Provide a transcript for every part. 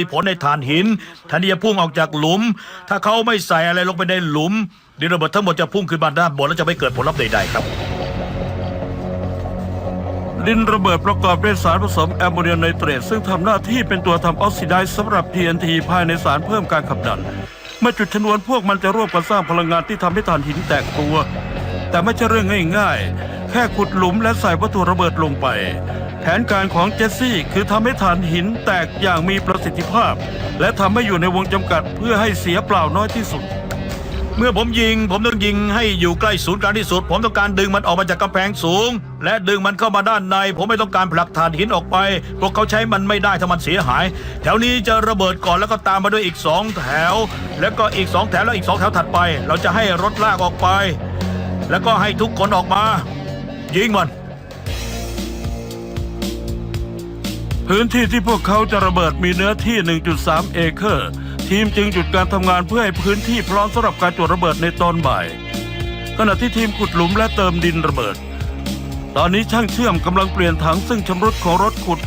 มีผลในฐานหินแทนทีจะพุ่งออกจากหลุม ถ้าเขาไม่ใส่อะไรลงไปในหลุมดินระเบิดทั้งหมดจะพุ่งขึ้นมาด้านบนและจะไม่เกิดผลลัพธ์ใดๆครับ ดินระเบิดประกอบด้วยสารผสมแอมโมเนียมไนเตรตซึ่งทำหน้าที่เป็นตัวทำออกซิไดซ์สำหรับ TNT ภายในสารเพิ่มการขับดัน เมื่อจุดชนวนพวกมันจะร่วมกันสร้างพลังงานที่ทำให้ถ่านหินแตกตัว แต่ไม่ใช่เรื่องง่าย ๆ แค่ขุดหลุมและใส่วัตถุระเบิดลงไป แผนการของเจสซี่คือทำให้ถ่านหินแตกอย่างมีประสิทธิภาพ และทำให้อยู่ในวงจำกัดเพื่อให้เสียเปล่าน้อยที่สุด เมื่อผมยิง ผมต้องยิงให้อยู่ใกล้ศูนย์กลางที่สุด ผมต้องการดึงมันออกมาจากกำแพงสูง และดึงมันเข้ามาด้านใน ผมไม่ต้องการผลักถ่านหินออกไป พวกเขาใช้มันไม่ได้ถ้ามันเสียหาย แถวนี้จะระเบิดก่อนแล้วก็ตามมาด้วยอีกสองแถว แล้วก็อีกสองแถวแล้วอีกสองแถวถัดไป เราจะให้รถลากออกไป แล้วก็ให้ทุกคนออกมา ยิงมัน พื้นที่ที่พวกเขาจะระเบิดมีเนื้อที่ 1.3 เอเคอร์ ทีมจึงหยุดการทำงานเพื่อให้พื้นที่พร้อมสำหรับการจุดระเบิดในตอนบ่าย ขณะที่ทีมขุดหลุมและเติมดินระเบิด ตอนนี้ช่างเชื่อมกำลังเปลี่ยนถังซึ่งชำรุดของรถขุด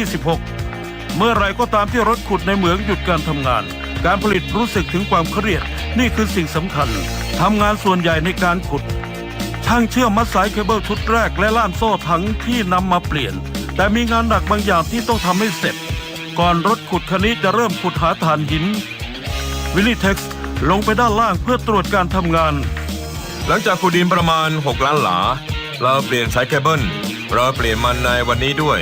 126 เมื่อไรก็ตามที่รถขุดในเหมืองหยุดการทำงาน การผลิตรู้สึกถึงความเครียด นี่คือสิ่งสำคัญทำงานส่วนใหญ่ในการขุดช่างเชื่อมมัดสายเคเบิลชุดแรกและล่ามโซ่ถังที่นำมาเปลี่ยน แต่มีงานหนักบางอย่างที่ต้องทำให้เสร็จ ก่อนรถขุดคันนี้จะเริ่มขุดหาถ่านหิน วิลลี่เท็กซ์ลงไปด้านล่างเพื่อตรวจการทำงาน หลังจากขุดดินประมาณ 6 ล้านหลา เราเปลี่ยนสายเคเบิลเราเปลี่ยนมันในวันนี้ด้วย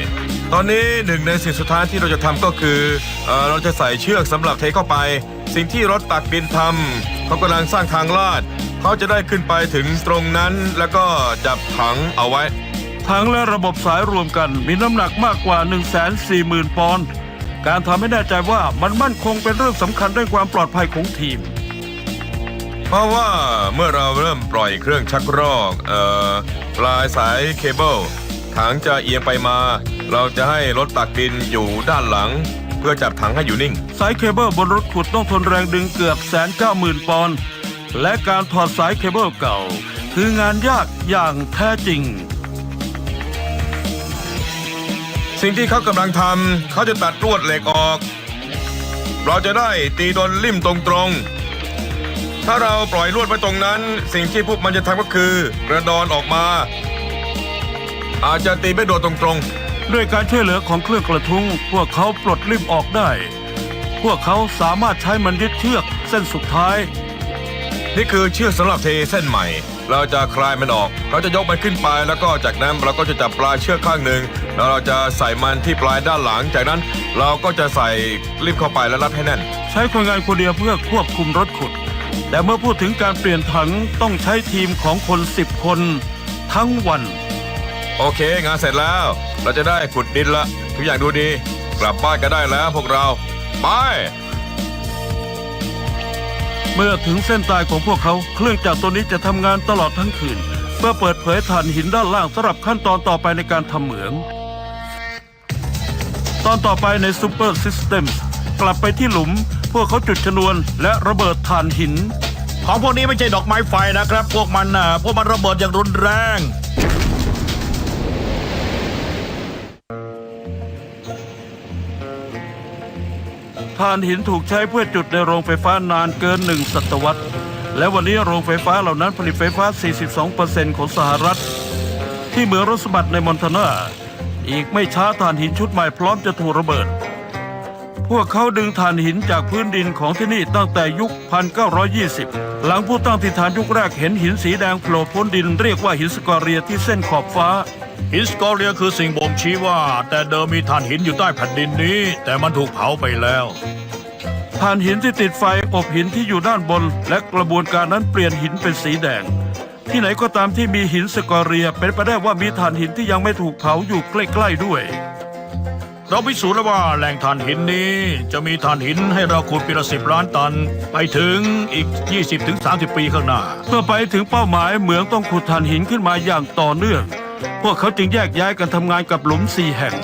ตอนนี้หนึ่งในสิ่งสุดท้ายที่เราจะทำก็คือเออเราจะใส่เชือกสำหรับเทเข้าไป สิ่งที่รถตักดินทำเขากำลังสร้างทางลาด เขาจะได้ขึ้นไปถึงตรงนั้นแล้วก็จับถังเอาไว้ ถังและระบบสายรวมกันมีน้ำหนักมากกว่า 1 4 0 0 0 0 ปอนด์การทำให้แน่ใจว่ามันมั่นคงเป็นเรื่องสำคัญเรื่องความปลอดภัยของทีม เพราะว่าเมื่อเราเริ่มปล่อยเครื่องชักรอกเอ่อปลายสายเคเบิลถังจะเอียงไปมา เราจะให้รถตักดินอยู่ด้านหลัง เพื่อจับถังให้อยู่นิ่ง สายเคเบิลบนรถขุดต้องทนแรงดึงเกือบแสนเก้าหมื่นปอนด์และการถอดสายเคเบิลเก่า คืองานยากอย่างแท้จริง สิ่งที่เขากำลังทำเขาจะตัดลวดเหล็กออก เราจะได้ตีโดนลิ่มตรงๆ ถ้าเราปล่อยลวดไปตรงนั้น สิ่งที่พวกมันจะทำก็คือกระดอนออกมา อาจจะตีไม่โดนตรงๆด้วยการช่วยเหลือของเครื่องกระทุ้งพวกเขาปลดลิ่มออกได้ พวกเขาสามารถใช้มันยึดเชือกเส้นสุดท้ายนี่คือเชือกสำหรับเทเส้นใหม่ เราจะคลายมันออก เราจะยกมันขึ้นไปแล้วก็จากนั้นเราก็จะจับปลายเชือกข้างหนึ่ง แล้วเราจะใส่มันที่ปลายด้านหลัง จากนั้นเราก็จะใส่ลิบเข้าไปแล้วรัดให้แน่น ใช้คนงานคนเดียวเพื่อควบคุมรถขุด แต่เมื่อพูดถึงการเปลี่ยนถังต้องใช้ทีมของคนสิบคน ทั้งวัน โอเค งานเสร็จแล้ว เราจะได้ขุดดินละ ทุกอย่างดูดี กลับบ้านกันได้แล้วพวกเรา ไป เมื่อถึงเส้นตายของพวกเขาเครื่องจักรตัวนี้จะทำงานตลอดทั้งคืน เพื่อเปิดเผยถ่านหินด้านล่างสำหรับขั้นตอนต่อไปในการทำเหมือง ตอนต่อไปในซูเปอร์ซิสเต็มกลับไปที่หลุม พวกเขาจุดชนวนและระเบิดถ่านหิน ของพวกนี้ไม่ใช่ดอกไม้ไฟนะครับ พวกมันน่ะพวกมันระเบิดอย่างรุนแรง ถ่านหินถูกใช้เพื่อจุดในโรงไฟฟ้านานเกินหนึ่งศตวรรษ และวันนี้โรงไฟฟ้าเหล่านั้นผลิตไฟฟ้า 42%ของสหรัฐ ที่เมืองรสบัตในมอนทานา อีกไม่ช้าถ่านหินชุดใหม่พร้อมจะถูกระเบิด พวกเขาดึงถ่านหินจากพื้นดินของที่นี่ตั้งแต่ยุค 1920 หลังผู้ตั้งถิ่นฐานยุคแรกเห็นหินสีแดงโผล่พ้นดินเรียกว่าหินสกอเรียที่เส้นขอบฟ้าหินสกอเรียคือสิ่งบ่งชี้ว่า แต่เดิมมีถ่านหินอยู่ใต้แผ่นดินนี้ แต่มันถูกเผาไปแล้วถ่านหินที่ติดไฟอบหินที่อยู่ด้านบน และกระบวนการนั้นเปลี่ยนหินเป็นสีแดง ที่ไหนก็ตามที่มีหินสกอเรีย เป็นไปได้ว่ามีถ่านหินที่ยังไม่ถูกเผาอยู่ใกล้ๆด้วย เราพิสูจน์แล้วว่าแหล่งถ่านหินนี้ จะมีถ่านหินให้เราขุดปีละสิบล้านตัน ไปถึงอีก 20-30 ปีข้างหน้า เพื่อไปถึงเป้าหมายเหมืองต้องขุดถ่านหินขึ้นมาอย่างต่อเนื่อง พวกเขาจึงแยกย้ายกันทำงานกับหลุมสี่แห่ง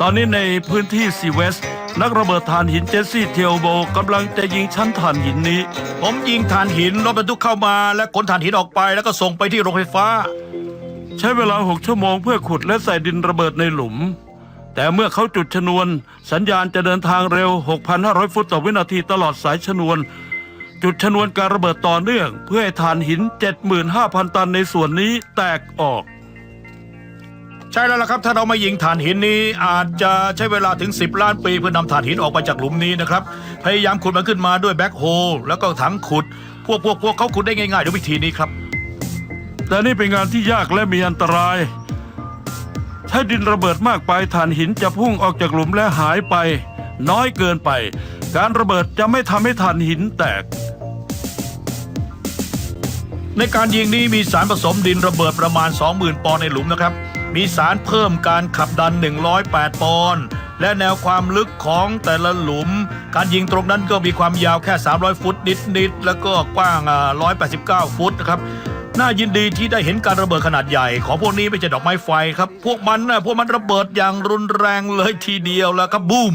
ตอนนี้ในพื้นที่ซีเวส นักระเบิดถ่านหินเจสซี่เทลโบกำลังจะยิงชั้นถ่านหินนี้ ผมยิงถ่านหินรถบรรทุกเข้ามา และขนถ่านหินออกไปแล้วก็ส่งไปที่โรงไฟฟ้า ใช้เวลา6ชั่วโมงเพื่อขุดและใส่ดินระเบิดในหลุม แต่เมื่อเขาจุดชนวน สัญญาณจะเดินทางเร็ว 6,500 ฟุตต่อวินาทีตลอดสายชนวน จุดชนวนการระเบิดต่อเนื่อง เพื่อให้ฐานหิน 75,000 ตันในส่วนนี้แตกออก ใช่แล้วล่ะครับ ถ้าเราไม่ยิงถ่านหินนี้อาจจะใช้เวลาถึง 10 ล้านปีเพื่อนำถ่านหินออกไปจากหลุมนี้นะครับ พยายามขุดมันขึ้นมาด้วยแบ็คโฮลแล้วก็ถังขุด พวกพวกพวกเขาขุดได้ง่ายๆด้วยวิธีนี้ครับ แต่นี่เป็นงานที่ยากและมีอันตราย ถ้าดินระเบิดมากไปฐานหินจะพุ่งออกจากหลุมและหายไป น้อยเกินไป การระเบิดจะไม่ทำให้ฐานหินแตก ในการยิงนี้มีสารผสมดินระเบิดประมาณ 20,000 ปอนด์ในหลุมนะครับ มีสารเพิ่มการขับดัน 108 ปอนด์และแนวความลึกของแต่ละหลุม การยิงตรงนั้นก็มีความยาวแค่ 300 ฟุตนิด ๆ แล้วก็กว้าง 189 ฟุตนะครับน่ายินดีที่ได้เห็นการระเบิดขนาดใหญ่ ของพวกนี้ไม่ใช่ดอกไม้ไฟครับ พวกมันนะพวกมันระเบิดอย่างรุนแรงเลยทีเดียวแล้วครับบูม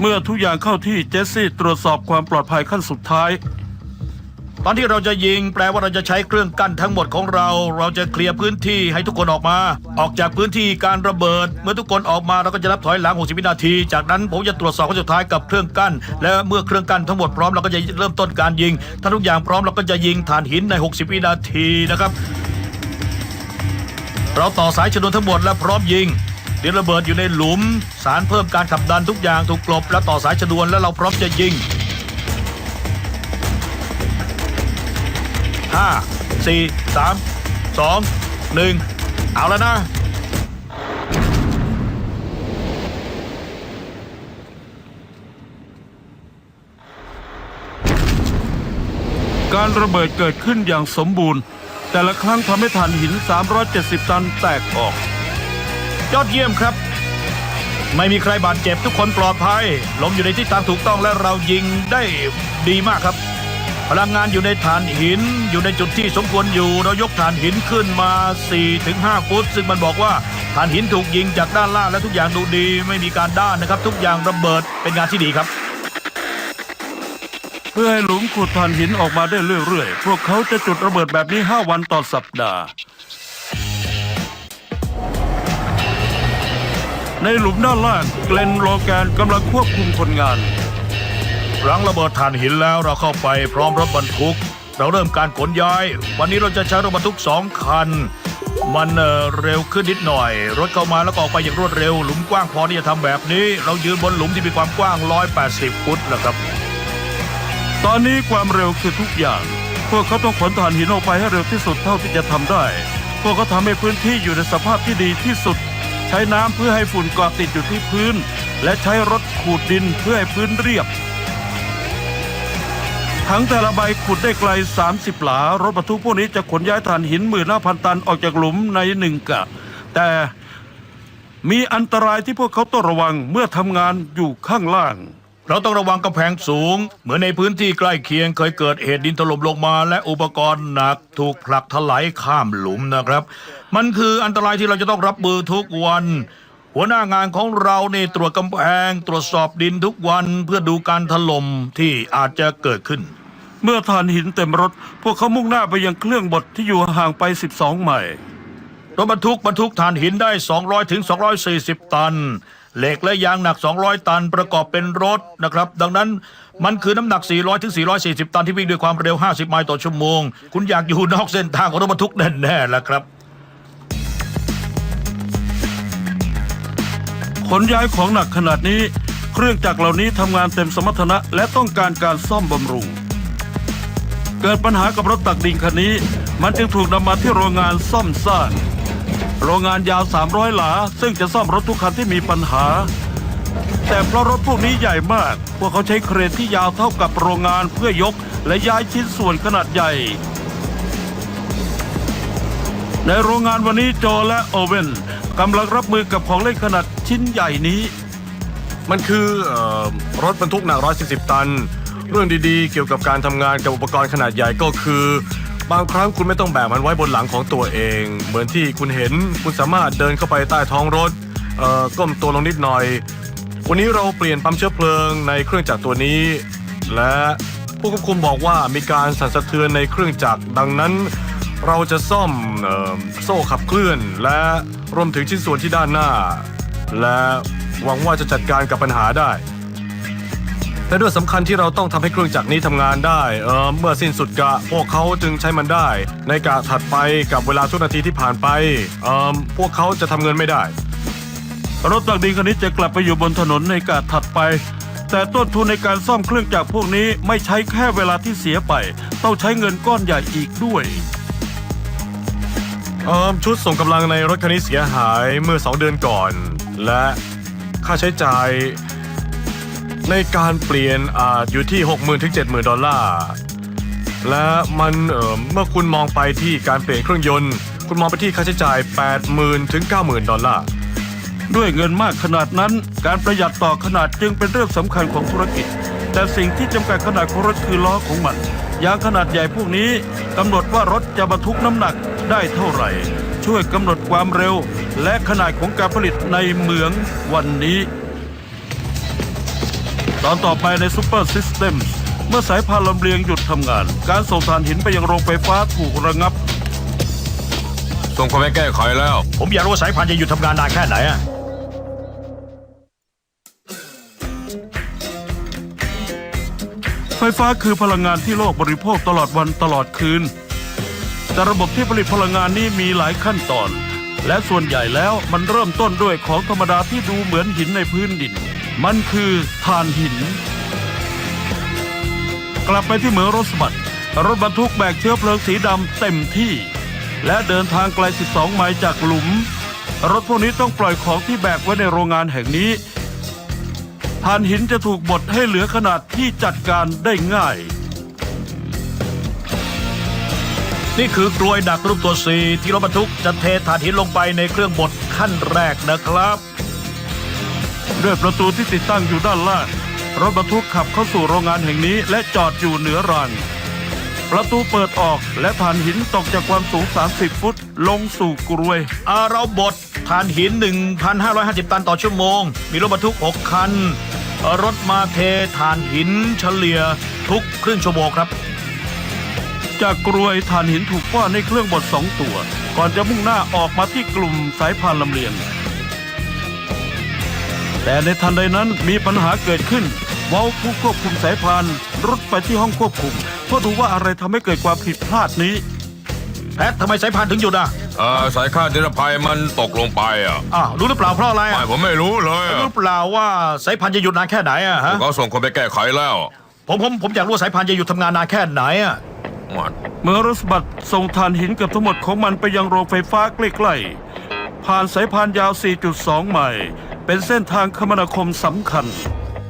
เมื่อทุกอย่างเข้าที่เจสซี่ตรวจสอบความปลอดภัยขั้นสุดท้าย ตอนที่เราจะยิงแปลว่าเราจะใช้เครื่องกั้นทั้งหมดของเรา เราจะเคลียร์พื้นที่ให้ทุกคนออกมา ออกจากพื้นที่การระเบิด เมื่อทุกคนออกมาเราก็จะนับถอยหลัง 60 วินาที จากนั้นผมจะตรวจสอบขั้นสุดท้ายกับเครื่องกั้น และเมื่อเครื่องกั้นทั้งหมดพร้อมเราก็จะเริ่มต้นการยิง ถ้าทุกอย่างพร้อมเราก็จะยิงฐานหินใน 60 วินาทีนะครับ เราต่อสายชนวนทั้งหมดและพร้อมยิงดินระเบิดอยู่ในหลุม สารเพิ่มการขับดันทุกอย่างถูกกลบ และต่อสายชนวนแล้วเราพร้อมจะยิง ห้าสี่สามสองหนึ่งเอาแล้วนะ การระเบิดเกิดขึ้นอย่างสมบูรณ์ แต่ละครั้งทำให้ฐานหิน 370 ตันแตกออก ยอดเยี่ยมครับ ไม่มีใครบาดเจ็บทุกคนปลอดภัยลมอยู่ในทิศทางถูกต้องและเรายิงได้ดีมากครับ พลังงานอยู่ในฐานหิน อยู่ในจุดที่สมควรอยู่เรายกฐานหินขึ้นมา 4-5 ฟุต ซึ่งมันบอกว่าฐานหินถูกยิงจากด้านล่างและทุกอย่างดูดีไม่มีการด้านนะครับ ทุกอย่างระเบิดเป็นงานที่ดีครับ เพื่อให้หลุมขุดฐานหินออกมาได้เรื่อยๆ พวกเขาจะจุดระเบิดแบบนี้ 5 วันต่อสัปดาห์ ในหลุมด้านล่างเกลนโลแกนกำลังควบคุมคนงาน หลังระเบิดถ่านหินแล้วเราเข้าไปพร้อมรถบรรทุก เราเริ่มการขนย้าย วันนี้เราจะใช้รถบรรทุกสองคัน มันเเร็วขึ้นนิดหน่อย รถเข้ามาแล้วก็ออกไปอย่างรวดเร็ว หลุมกว้างพอที่จะทำแบบนี้ เรายืนบนหลุมที่มีความกว้าง 180 ฟุตนะครับ ตอนนี้ความเร็วคือทุกอย่าง พวกเขาต้องขนฐานหินออกไปให้เร็วที่สุดเท่าที่จะทำได้ พวกเขาทำให้พื้นที่อยู่ในสภาพที่ดีที่สุด ใช้น้ำเพื่อให้ฝุ่นเกาะติดอยู่ที่พื้น และใช้รถขูดดินเพื่อให้พื้นเรียบ ถังแต่ละใบขุดได้ไกล 30 หลา รถบรรทุกพวกนี้จะขนย้ายถ่านหินหมื่นห้าพันตันออกจากหลุมในหนึ่งกะ แต่มีอันตรายที่พวกเขาต้องระวังเมื่อทำงานอยู่ข้างล่าง เราต้องระวังกำแพงสูง เหมือนในพื้นที่ใกล้เคียงเคยเกิดเหตุดินถล่มลงมาและอุปกรณ์หนักถูกผลักถลายข้ามหลุมนะครับ มันคืออันตรายที่เราจะต้องรับมือทุกวัน หัวหน้างานของเราเนี่ตรวจกำแพงตรวจสอบดินทุกวันเพื่อดูการถล่มที่อาจจะเกิดขึ้น เมื่อถ่านหินเต็มรถ พวกเขามุ่งหน้าไปยังเครื่องบดที่อยู่ห่างไป 12 ไมล์รถบรรทุกบรรทุกถ่านหินได้ 200ถึง240 ตัน เหล็กและยางหนัก 200 ตันประกอบเป็นรถนะครับ ดังนั้นมันคือน้ำหนัก 400ถึง440 ตันที่วิ่งด้วยความเร็ว 50 ไมล์ต่อชั่วโมง คุณอยากอยู่นอกเส้นทางของรถบรรทุกแน่ๆแล้วครับ ขนย้ายของหนักขนาดนี้ เครื่องจักรเหล่านี้ทำงานเต็มสมรรถนะและต้องการการซ่อมบำรุง เกิดปัญหากับรถตักดินคันนี้ มันจึงถูกนำมาที่โรงงานซ่อมสร้างโรงงานยาว 300 หลา ซึ่งจะซ่อมรถทุกคันที่มีปัญหา แต่เพราะรถพวกนี้ใหญ่มาก พวกเขาใช้เครนที่ยาวเท่ากับโรงงานเพื่อยกและย้ายชิ้นส่วนขนาดใหญ่ ในโรงงานวันนี้โจและโอเวนกำลังรับมือกับของเล่นขนาด ชิ้นใหญ่นี้ มันคือเออรถบรรทุกหนัก 140 ตัน เรื่องดีๆ เกี่ยวกับการทำงานกับอุปกรณ์ขนาดใหญ่ก็คือ บางครั้งคุณไม่ต้องแบกมันไว้บนหลังของตัวเอง เหมือนที่คุณเห็นคุณสามารถเดินเข้าไปใต้ท้องรถเอ่อก้มตัวลงนิดหน่อย วันนี้เราเปลี่ยนปั๊มเชื้อเพลิงในเครื่องจักรตัวนี้ และผู้ควบคุมบอกว่ามีการสั่นสะเทือนในเครื่องจักรดังนั้น เราจะซ่อมเอ่อโซ่ขับเคลื่อน และรวมถึงชิ้นส่วนที่ด้านหน้า และหวังว่าจะจัดการกับปัญหาได้แต่ด้วยสำคัญที่เราต้องทำให้เครื่องจักรนี้ทำงานได้เอ่อเมื่อสิ้นสุดกะพวกเขาจึงใช้มันได้ ในกะถัดไปกับเวลาทุกนาทีที่ผ่านไปเอ่อพวกเขาจะทำเงินไม่ได้ รถตักดินคันนี้จะกลับไปอยู่บนถนนในกาถัดไป แต่ต้นทุนในการซ่อมเครื่องจักรพวกนี้ไม่ใช้แค่เวลาที่เสียไป ต้องใช้เงินก้อนใหญ่อีกด้วย เอ่อชุดส่งกำลังในรถคันนี้เสียหายเมื่อ2เดือนก่อน และค่าใช้จ่ายในการเปลี่ยนอาจอยู่ที่ 60,000ถึง70,000 ดอลลาร์ และมันเอ่อเมื่อคุณมองไปที่การเปลี่ยนเครื่องยนต์ คุณมองไปที่ค่าใช้จ่าย 80,000ถึง90,000 ดอลลาร์ ด้วยเงินมากขนาดนั้น การประหยัดต่อขนาดจึงเป็นเรื่องสำคัญของธุรกิจ แต่สิ่งที่จำกัดขนาดของรถคือล้อของมัน ยางขนาดใหญ่พวกนี้กำหนดว่ารถจะบรรทุกน้ำหนักได้เท่าไหร่ ช่วยกำหนดความเร็ว และขนาดของการผลิตในเหมืองวันนี้ ตอนต่อไปใน Super Systems เมื่อสายพานลำเลียงหยุดทำงาน การส่งถ่านหินไปยังโรงไฟฟ้าถูกระงับ ส่งคนไปแก้ไขแล้ว ผมอยากรู้ว่าสายพานจะหยุดทำงานนานแค่ไหนอะไฟฟ้าคือพลังงานที่โลกบริโภคตลอดวันตลอดคืน แต่ระบบที่ผลิตพลังงานนี้มีหลายขั้นตอน และส่วนใหญ่แล้วมันเริ่มต้นด้วยของธรรมดาที่ดูเหมือนหินในพื้นดิน มันคือถ่านหิน กลับไปที่เหมืองรถสบัดรถบรรทุกแบกเชื้อเพลิงสีดำเต็มที่ และเดินทางไกล 12 ไมล์จากหลุม รถพวกนี้ต้องปล่อยของที่แบกไว้ในโรงงานแห่งนี้ถ่านหินจะถูกบดให้เหลือขนาดที่จัดการได้ง่าย นี่คือกลวยดักรูปตัวซีที่รถบรรทุกจะเทถ่านหินลงไปในเครื่องบดขั้นแรกนะครับ ด้วยประตูที่ติดตั้งอยู่ด้านล่างรถบรรทุกขับเข้าสู่โรงงานแห่งนี้และจอดอยู่เหนือรางประตูเปิดออกและถ่านหินตกจากความสูง 30 ฟุต ลงสู่กรวยอ่าเราบดถ่านหิน 1,550 ตันต่อชั่วโมง มีรถบรรทุก 6 คันเอ่อรถมาเทถ่านหินเฉลี่ยทุกครึ่งชั่วโมงครับ จากกรวยถ่านหินถูกป้อนในเครื่องบดสองตัว ก่อนจะมุ่งหน้าออกมาที่กลุ่มสายพานลำเลียง แต่ในทันใดนั้นมีปัญหาเกิดขึ้นวอลผู้ควบคุมสายพานรุดไปที่ห้องควบคุมเพื่อดูว่าอะไรทำให้เกิดความผิดพลาดนี้ แพททำไมสายพานถึงหยุดอะเอ่อสายคาดนิรภัยมันตกลงไปอะอ้าวรู้หรือเปล่าเพราะอะไรไม่อะผมไม่รู้เลยรู้อะหรือเปล่าว่าสายพานจะหยุดนานแค่ไหนอะฮะ เขาส่งคนไปแก้ไขแล้ว ผมผมผมอยากรู้ว่าสายพานจะหยุดทำงานนานแค่ไหนอะ มัน เมื่อรถบัตส่งถ่านหินเกับทั้งหมดของมันไปยังโรงไฟฟ้าใกล้ๆผ่านสายพานยาว 4.2 ไมล์เป็นเส้นทางคมนาคมสำคัญ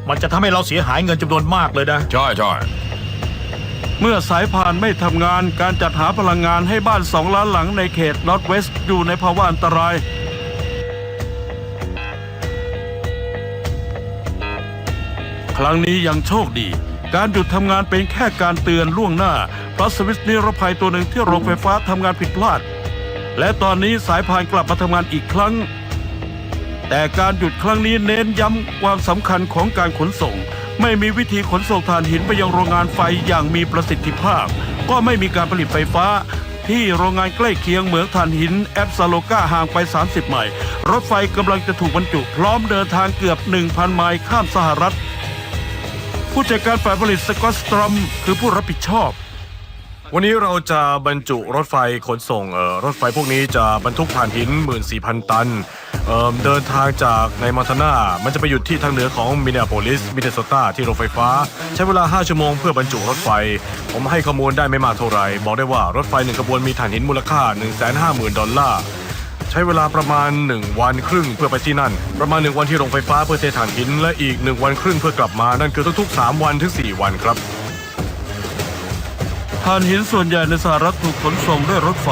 มันจะทำให้เราเสียหายเงินจำนวนมากเลยนะ ใช่ใช่เมื่อสายพานไม่ทำงานการจัดหาพลังงานให้บ้านสองล้านหลังในเขตนอร์ทเวสต์อยู่ในภาวะอันตราย ครั้งนี้ยังโชคดี การหยุดทำงานเป็นแค่การเตือนล่วงหน้า เพราะสวิตช์นิรภัยตัวหนึ่งที่โรงไฟฟ้าทำงานผิดพลาด และตอนนี้สายพานกลับมาทำงานอีกครั้ง แต่การหยุดครั้งนี้เน้นย้ำความสำคัญของการขนส่ง ไม่มีวิธีขนส่งถ่านหินไปยังโรงงานไฟอย่างมีประสิทธิภาพ ก็ไม่มีการผลิตไฟฟ้า ที่โรงงานใกล้เคียงเหมืองถ่านหินแอปซาโลกาห่างไป 30 ไมล์รถไฟกำลังจะถูกบรรจุพร้อมเดินทางเกือบ 1,000 ไมล์ข้ามสหรัฐผู้จัดการฝ่ายผลิตสกอตสตรอมคือผู้รับผิดชอบ วันนี้เราจะบรรจุรถไฟขนส่งเอ่อรถไฟพวกนี้จะบรรทุกถ่านหิน 14,000 ตันเอ่อเดินทางจากในมอนทานามันจะไปหยุดที่ทางเหนือของมิน n โ a ลิสมิน n โซตาที่โรงไฟฟ้า ใช้เวลา 5 ชั่วโมงเพื่อบรรจุรถไฟ ผมให้ข้อมูลได้ไม่มากเท่าไหร่ บอกได้ว่ารถไฟหนึ่งขบวนมีถ่านหินมูลค่า 150,000 ดอลลาร์ใช้เวลาประมาณ 1 วันครึ่งเพื่อไปที่นั่น ประมาณ 1 วันที่โรงไฟฟ้าเพื่อเทถ่านหินและอีก 1 วันครึ่งเพื่อกลับมานั่นคือทุกๆ 3 วันถึง 4 วันครับ ถ่านหินส่วนใหญ่ในสหรัฐถูกขนส่งด้วยรถไฟ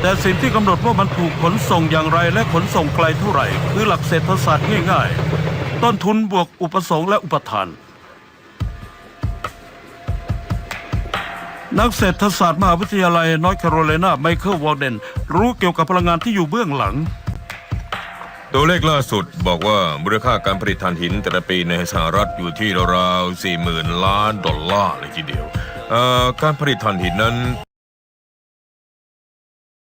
แต่สิ่งที่กำหนดว่ามันถูกขนส่งอย่างไรและขนส่งไกลเท่าไหร่ คือหลักเศรษฐศาสตร์ง่ายๆ ต้นทุนบวกอุปสงค์และอุปทาน นักเศรษฐศาสตร์มหาวิทยาลัยนอร์ทแคโรไลนาไมเคิลวอลเดนรู้เกี่ยวกับพลังงานที่อยู่เบื้องหลังตัวเลขล่าสุดบอกว่ามูลค่าการผลิตถ่านหินแต่ละปีในสหรัฐอยู่ที่ราวๆ40,000 ล้านดอลลาร์เลยทีเดียว การผลิตถ่านหินนั้น